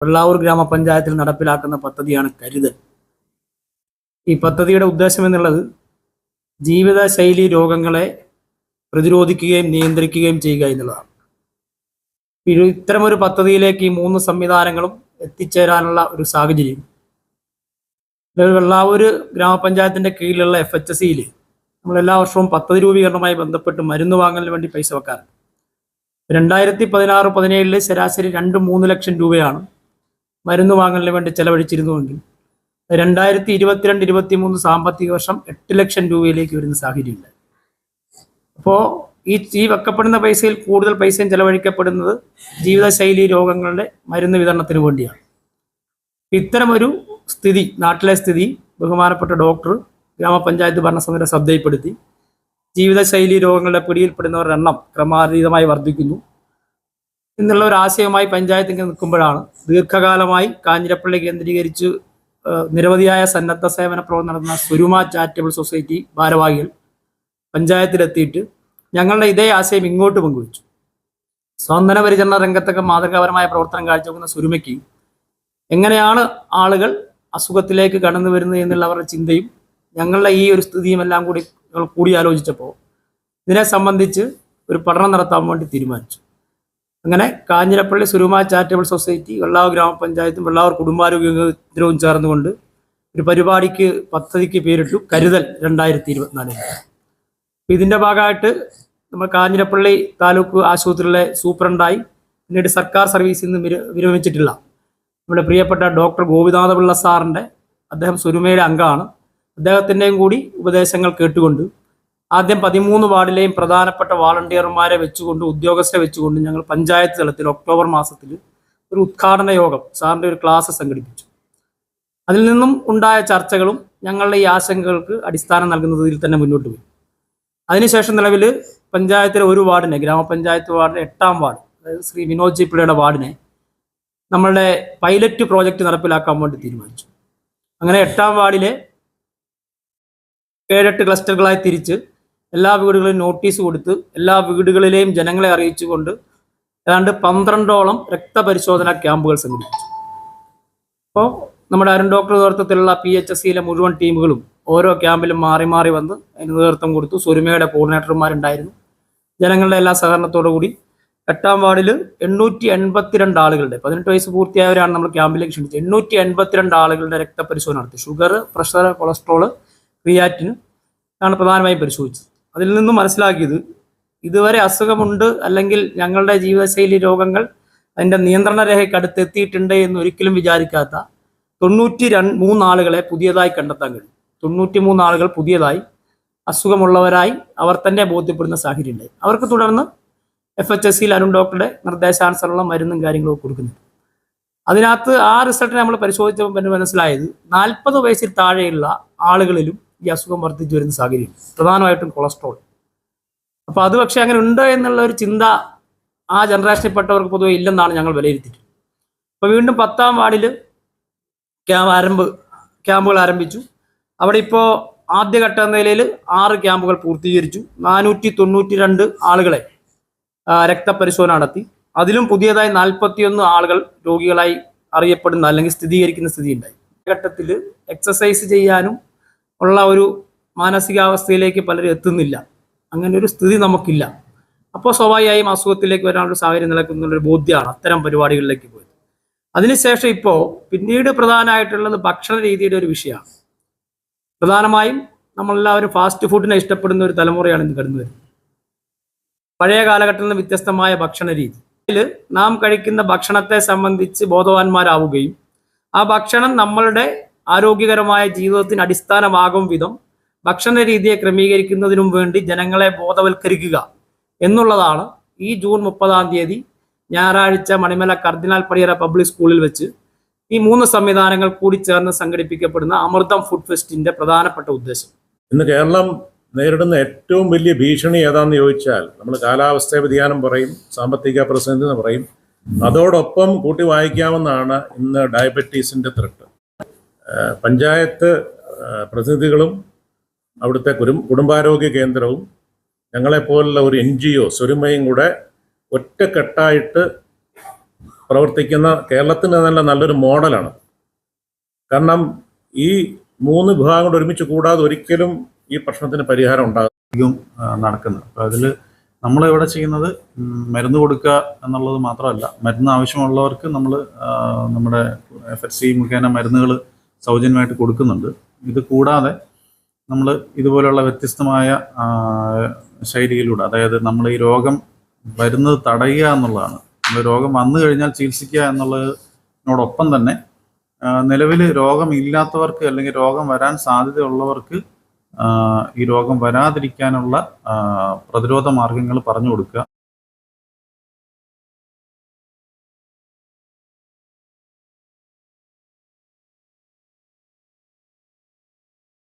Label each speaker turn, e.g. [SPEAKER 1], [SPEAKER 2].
[SPEAKER 1] വെള്ളാവൂർ ഗ്രാമപഞ്ചായത്തിൽ നടപ്പിലാക്കുന്ന പദ്ധതിയാണ് കരുതൽ. ഈ പദ്ധതിയുടെ ഉദ്ദേശം എന്നുള്ളത് ജീവിതശൈലി രോഗങ്ങളെ പ്രതിരോധിക്കുകയും നിയന്ത്രിക്കുകയും ചെയ്യുക എന്നുള്ളതാണ്. ഇത് ഇത്തരമൊരു പദ്ധതിയിലേക്ക് ഈ മൂന്ന് സംവിധാനങ്ങളും എത്തിച്ചേരാനുള്ള ഒരു സാഹചര്യം. വെള്ളാവൂർ ഗ്രാമപഞ്ചായത്തിന്റെ കീഴിലുള്ള എഫ് എച്ച് സിയിൽ നമ്മൾ എല്ലാ വർഷവും പദ്ധതി രൂപീകരണവുമായി ബന്ധപ്പെട്ട് മരുന്ന് വാങ്ങലിന് വേണ്ടി പൈസ വെക്കാറുണ്ട്. രണ്ടായിരത്തി പതിനാറ് പതിനേഴിൽ ശരാശരി രണ്ട് മൂന്ന് ലക്ഷം രൂപയാണ് മരുന്ന് വാങ്ങലിന് വേണ്ടി ചെലവഴിച്ചിരുന്നുവെങ്കിൽ രണ്ടായിരത്തി ഇരുപത്തിരണ്ട് ഇരുപത്തി മൂന്ന് സാമ്പത്തിക വർഷം എട്ട് ലക്ഷം രൂപയിലേക്ക് വരുന്ന സാഹചര്യമുണ്ട് അപ്പോൾ ഈ ഈ വെക്കപ്പെടുന്ന പൈസയിൽ കൂടുതൽ പൈസയും ചെലവഴിക്കപ്പെടുന്നത് ജീവിതശൈലി രോഗങ്ങളുടെ മരുന്ന് വിതരണത്തിന് വേണ്ടിയാണ്. ഇത്തരമൊരു സ്ഥിതി നാട്ടിലെ സ്ഥിതി ബഹുമാനപ്പെട്ട ഡോക്ടർ ഗ്രാമപഞ്ചായത്ത് ഭരണസമിതിയുടെ ശ്രദ്ധയിൽപ്പെടുത്തി. ജീവിതശൈലി രോഗങ്ങളുടെ പിടിയിൽപ്പെടുന്നവരുടെ എണ്ണം ക്രമാതീതമായി വർദ്ധിക്കുന്നു. എന്നുള്ള ഒരു ആശയവുമായി പഞ്ചായത്ത് നിൽക്കുമ്പോഴാണ് ദീർഘകാലമായി കാഞ്ഞിരപ്പള്ളി കേന്ദ്രീകരിച്ച് നിരവധിയായ സന്നദ്ധ സേവന പ്രവർത്തനം നടത്തുന്ന സുരുമ ചാരിറ്റബിൾ സൊസൈറ്റി ഭാരവാഹികൾ പഞ്ചായത്തിലെത്തിയിട്ട് ഞങ്ങളുടെ ഇതേ ആശയം ഇങ്ങോട്ട് പങ്കുവച്ചു. സ്വാതന്ത്ര്യ പരിചരണ രംഗത്തൊക്കെ മാതൃകാപരമായ പ്രവർത്തനം കാഴ്ചവെക്കുന്ന സുരുമയ്ക്ക് എങ്ങനെയാണ് ആളുകൾ അസുഖത്തിലേക്ക് കടന്നു വരുന്നത് എന്നുള്ള അവരുടെ ചിന്തയും ഞങ്ങളുടെ ഈ ഒരു സ്ഥിതിയും എല്ലാം കൂടി കൂടിയാലോചിച്ചപ്പോൾ ഇതിനെ സംബന്ധിച്ച് ഒരു പഠനം നടത്താൻ വേണ്ടി തീരുമാനിച്ചു. അങ്ങനെ കാഞ്ഞിരപ്പള്ളി സുരുമ ചാരിറ്റബിൾ സൊസൈറ്റി വെള്ളാവ് ഗ്രാമപഞ്ചായത്തും വെള്ളാവൂർ കുടുംബാരോഗ്യ കേന്ദ്രവും ചേർന്നുകൊണ്ട് ഒരു പരിപാടിക്ക് പദ്ധതിക്ക് പേരിട്ടു കരുതൽ രണ്ടായിരത്തി ഇരുപത്തിനാലിൽ ഇതിന്റെ ഭാഗമായിട്ട് നമ്മൾ കാഞ്ഞിരപ്പള്ളി താലൂക്ക് ആശുപത്രിയിലെ സൂപ്രണ്ടായി. പിന്നീട് സർക്കാർ സർവീസിൽ നിന്ന് വിര വിരമിച്ചിട്ടില്ല. നമ്മുടെ പ്രിയപ്പെട്ട ഡോക്ടർ ഗോപിനാഥപിള്ള സാറിന്റെ അദ്ദേഹം സുരുമയുടെ അംഗമാണ്. അദ്ദേഹത്തിന്റെയും കൂടി ഉപദേശങ്ങൾ കേട്ടുകൊണ്ട് ആദ്യം പതിമൂന്ന് വാർഡിലെയും പ്രധാനപ്പെട്ട വാളണ്ടിയർമാരെ വെച്ചുകൊണ്ട് ഉദ്യോഗസ്ഥരെ വെച്ചുകൊണ്ട് ഞങ്ങൾ പഞ്ചായത്ത് തലത്തിൽ ഒക്ടോബർ മാസത്തിൽ ഒരു ഉദ്ഘാടന യോഗം സാറിന്റെ ഒരു ക്ലാസ് സംഘടിപ്പിച്ചു. അതിൽ നിന്നും ഉണ്ടായ ചർച്ചകളും ഞങ്ങളുടെ ഈ ആശങ്കകൾക്ക് അടിസ്ഥാനം നൽകുന്നതിൽ തന്നെ മുന്നോട്ട് പോയി. അതിനുശേഷം നിലവിൽ പഞ്ചായത്തിലെ ഒരു വാർഡിനെ ഗ്രാമപഞ്ചായത്ത് വാർഡിലെ എട്ടാം വാർഡ് അതായത് ശ്രീ വിനോദ് ജി പിള്ളയുടെ വാർഡിനെ നമ്മളുടെ പൈലറ്റ് പ്രോജക്റ്റ് നടപ്പിലാക്കാൻ വേണ്ടി തീരുമാനിച്ചു. അങ്ങനെ എട്ടാം വാർഡിലെ ഏഴെട്ട് ക്ലസ്റ്ററുകളായി തിരിച്ച് എല്ലാ വീടുകളിലും നോട്ടീസ് കൊടുത്ത് എല്ലാ വീടുകളിലെയും ജനങ്ങളെ അറിയിച്ചുകൊണ്ട് ഏതാണ്ട് പന്ത്രണ്ടോളം രക്തപരിശോധന ക്യാമ്പുകൾ സംഘടിപ്പിച്ചു. അപ്പോൾ നമ്മുടെ അരുൺ ഡോക്ടർ നേതൃത്വത്തിലുള്ള പി എച്ച് എസ് സിയിലെ മുഴുവൻ ടീമുകളും ഓരോ ക്യാമ്പിലും മാറി മാറി വന്ന് അതിന് നേതൃത്വം കൊടുത്തു. സുരുമയുടെ കോർഡിനേറ്റർമാരുണ്ടായിരുന്നു. ജനങ്ങളുടെ എല്ലാ സഹകരണത്തോടു കൂടി എട്ടാം വാർഡിൽ എണ്ണൂറ്റി എൺപത്തിരണ്ട് ആളുകളുടെ പതിനെട്ട് വയസ്സ് പൂർത്തിയായവരാണ് നമ്മൾ ക്യാമ്പിലേക്ക് ക്ഷണിച്ചത്. എണ്ണൂറ്റി എൺപത്തിരണ്ട് ആളുകളുടെ രക്തപരിശോധന നടത്തി. ഷുഗർ പ്രഷർ കൊളസ്ട്രോൾ ക്രിയാറ്റിന് ആണ് പ്രധാനമായും പരിശോധിച്ചത്. അതിൽ നിന്നും മനസ്സിലാക്കിയത് ഇതുവരെ അസുഖമുണ്ട് അല്ലെങ്കിൽ ഞങ്ങളുടെ ജീവിതശൈലി രോഗങ്ങൾ അതിന്റെ നിയന്ത്രണ രേഖയ്ക്ക് അടുത്തെത്തിയിട്ടുണ്ട് എന്ന് ഒരിക്കലും വിചാരിക്കാത്ത തൊണ്ണൂറ്റി രണ്ട് മൂന്നാളുകളെ പുതിയതായി കണ്ടെത്താൻ കഴിയും. തൊണ്ണൂറ്റി മൂന്നാളുകൾ പുതിയതായി അസുഖമുള്ളവരായി അവർ തന്നെ ബോധ്യപ്പെടുന്ന സാഹചര്യം ഉണ്ടായി അവർക്ക് തുടർന്ന് എഫ് എച്ച് എസ് സിയിൽ അരുൺ ഡോക്ടറുടെ നിർദ്ദേശാനുസരണമുള്ള മരുന്നും കാര്യങ്ങളും കൊടുക്കുന്നുണ്ട്. അതിനകത്ത് ആ റിസൾട്ട് നമ്മൾ പരിശോധിച്ചപ്പോൾ മനസ്സിലായത് നാൽപ്പത് വയസ്സിൽ താഴെയുള്ള ആളുകളിലും ഈ അസുഖം വർദ്ധിച്ചു വരുന്ന സാഹചര്യം. പ്രധാനമായിട്ടും കൊളസ്ട്രോൾ. അപ്പോൾ അത് പക്ഷേ അങ്ങനെ ഉണ്ട് എന്നുള്ള ഒരു ചിന്ത ആ ജനറേഷനിൽപ്പെട്ടവർക്ക് പൊതുവെ ഇല്ലെന്നാണ് ഞങ്ങൾ വിലയിരുത്തിയിട്ടുള്ളത്. അപ്പോൾ വീണ്ടും പത്താം വാർഡിൽ ക്യാമ്പ് ആരംഭ ക്യാമ്പുകൾ ആരംഭിച്ചു. അവിടെ ഇപ്പോൾ ആദ്യഘട്ട നിലയിൽ ആറ് ക്യാമ്പുകൾ പൂർത്തീകരിച്ചു. നാനൂറ്റി തൊണ്ണൂറ്റി രണ്ട് ആളുകളെ രക്തപരിശോധന നടത്തി അതിലും പുതിയതായി നാൽപ്പത്തിയൊന്ന് ആളുകൾ രോഗികളായി അറിയപ്പെടുന്ന അല്ലെങ്കിൽ സ്ഥിരീകരിക്കുന്ന സ്ഥിതിയുണ്ടായി. ഘട്ടത്തിൽ എക്സസൈസ് ചെയ്യാനും ഉള്ള ഒരു മാനസികാവസ്ഥയിലേക്ക് പലരും എത്തുന്നില്ല. അങ്ങനെ ഒരു സ്ഥിതി നമുക്കില്ല. അപ്പോൾ സ്വാഭാവികമായും അസുഖത്തിലേക്ക് വരാനുള്ള സാഹചര്യം നിലനിൽക്കുന്നുള്ളൊരു ബോധ്യമാണ് അത്തരം പരിപാടികളിലേക്ക് പോയത്. അതിനുശേഷം ഇപ്പോൾ പിന്നീട് പ്രധാനമായിട്ടുള്ളത് ഭക്ഷണ രീതിയുടെ ഒരു വിഷയമാണ്. പ്രധാനമായും നമ്മളെല്ലാവരും ഫാസ്റ്റ് ഫുഡിനെ ഇഷ്ടപ്പെടുന്ന ഒരു തലമുറയാണ് ഇന്ന് കടന്നു വരുന്നത്. പഴയ കാലഘട്ടത്തിൽ നിന്ന് വ്യത്യസ്തമായ ഭക്ഷണ രീതി. ഇതിൽ നാം കഴിക്കുന്ന ഭക്ഷണത്തെ സംബന്ധിച്ച് ബോധവാന്മാരാവുകയും ആ ഭക്ഷണം നമ്മളുടെ ആരോഗ്യകരമായ ജീവിതത്തിന് അടിസ്ഥാനമാകും വിധം ഭക്ഷണ രീതിയെ ക്രമീകരിക്കുന്നതിനും വേണ്ടി ജനങ്ങളെ ബോധവൽക്കരിക്കുക എന്നുള്ളതാണ് ഈ ജൂൺ മുപ്പതാം തീയതി ഞായറാഴ്ച മണിമല കർദിനാൽ പടിയറ പബ്ലിക് സ്കൂളിൽ വെച്ച് ഈ മൂന്ന് സംവിധാനങ്ങൾ കൂടി ചേർന്ന് സംഘടിപ്പിക്കപ്പെടുന്ന അമൃതം ഫുഡ് ഫെസ്റ്റിന്റെ പ്രധാനപ്പെട്ട ഉദ്ദേശം.
[SPEAKER 2] ഇന്ന് കേരളം നേരിടുന്ന ഏറ്റവും വലിയ ഭീഷണി ഏതാണെന്ന് ചോദിച്ചാൽ നമ്മൾ കാലാവസ്ഥാ വ്യതിയാനം പറയും സാമ്പത്തിക പ്രതിസന്ധി എന്ന് പറയും. അതോടൊപ്പം കൂട്ടി വായിക്കാവുന്നതാണ് ഇന്ന് ഡയബറ്റീസിന്റെ ത്രട്ട്. പഞ്ചായത്ത് പ്രതിനിധികളും അവിടുത്തെ കുടുംബാരോഗ്യ കേന്ദ്രവും ഞങ്ങളെപ്പോലുള്ള ഒരു എൻ ജി ഒ സ്വരുമയും കൂടെ ഒറ്റക്കെട്ടായിട്ട് പ്രവർത്തിക്കുന്ന കേരളത്തിന് തന്നെ നല്ലൊരു മോഡലാണ്. കാരണം ഈ മൂന്ന് വിഭാഗങ്ങൾ ഒരുമിച്ച് കൂടാതെ ഒരിക്കലും ഈ പ്രശ്നത്തിന് പരിഹാരം ഉണ്ടാകും
[SPEAKER 3] നടക്കുന്നത്. അപ്പോൾ അതിൽ നമ്മളിവിടെ ചെയ്യുന്നത് മരുന്ന് കൊടുക്കുക എന്നുള്ളത് മാത്രമല്ല മരുന്ന് ആവശ്യമുള്ളവർക്ക് നമ്മൾ നമ്മുടെ എഫ് എച്ച് സി മുഖേന മരുന്നുകൾ സൗജന്യമായിട്ട് കൊടുക്കുന്നുണ്ട്. ഇത് കൂടാതെ നമ്മൾ ഇതുപോലെയുള്ള വ്യത്യസ്തമായ ശൈലിയിലൂടെ അതായത് നമ്മൾ ഈ രോഗം വരുന്നത് തടയുക എന്നുള്ളതാണ്. നമ്മൾ രോഗം വന്നു കഴിഞ്ഞാൽ ചികിത്സിക്കുക എന്നുള്ളതിനോടൊപ്പം തന്നെ നിലവിൽ രോഗമില്ലാത്തവർക്ക് അല്ലെങ്കിൽ രോഗം വരാൻ സാധ്യതയുള്ളവർക്ക് ഈ രോഗം വരാതിരിക്കാനുള്ള പ്രതിരോധ മാർഗങ്ങൾ പറഞ്ഞു കൊടുക്കുക.